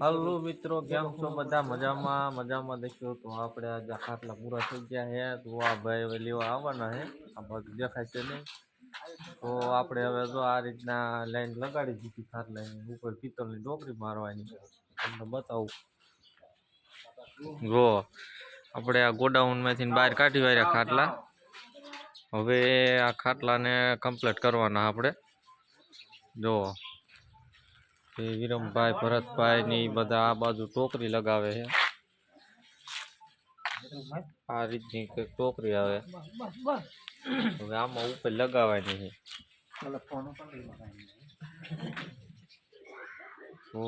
હાલો મિત્રો કેમ છો? બધા મજામાં? મજામાં દેખ્યો તો આપણે આજે ખાટલા પૂરા થઈ ગયા છે તો આ ભાઈ હવે લેવા આવવાના હે. આ બાજુ દેખાય છે નહીં. તો આપણે હવે જો આ રીતના લાઈન લગાડી દીધી ખાટલા ઉપર પિત્તળની ડોકરી મારવાની. તમને બતાવું. જો આપણે આ ગોડાઉનમાંથી બહાર કાઢી વાર્યા ખાટલા. હવે આ ખાટલાને કમ્પ્લીટ કરવાના આપણે. જો એ વિરમભાઈ ભરતભાઈ ને ઈ બધા આ બાજુ ટોકરી લગાવે છે આ રીતની કંઈક ટોકરી આવે હવે આમાં ઉપર લગાવવાની છે તો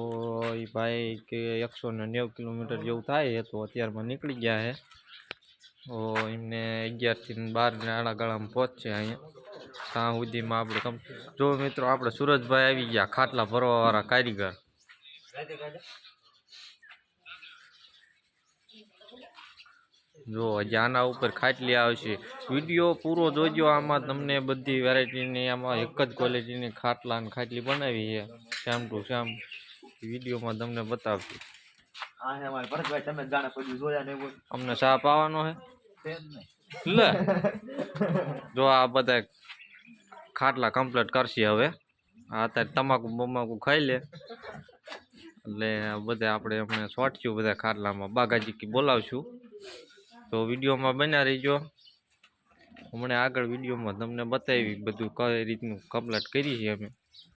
એ ભાઈ કે એકસો ને નેવું કિલોમીટર જેવું થાય છે તો અત્યારમાં નીકળી ગયા છે તો એમને અગિયારથી ને બાર નાણા ગાળામાં પહોંચશે અહીંયા ત્યાં સુધીમાં આપણે જો મિત્રો આપણે સુરજભાઈ આવી ગયા ખાટલા ભરવાવાળા કારીગર. જો હજી આના ઉપર ખાટલી આવશે. વીડિયો પૂરો જોજો આમાં તમને બધી વેરાયટીની આમાં એક જ ક્વોલિટીની ખાટલા અને ખાટલી બનાવી છે. શ્યામ ટુ શ્યામ વિડીયોમાં તમને બતાવશું. અમને સાપ પાવાનો છે લે. જો આ બધા ખાટલા કમ્પ્લીટ કરશે હવે. અત્યારે તમાકુ બમાકુ ખાઈ લે. એટલે બધા આપણે એમને શોર્ટ્યું બધા ખાટલામાં. બાગાજી બોલાવશું. તો વિડીયોમાં બન્યા રહીજો. હમણાં આગળ વિડીયોમાં તમને બતાવી બધું કઈ રીતનું કમ્પ્લીટ કરી છે અમે.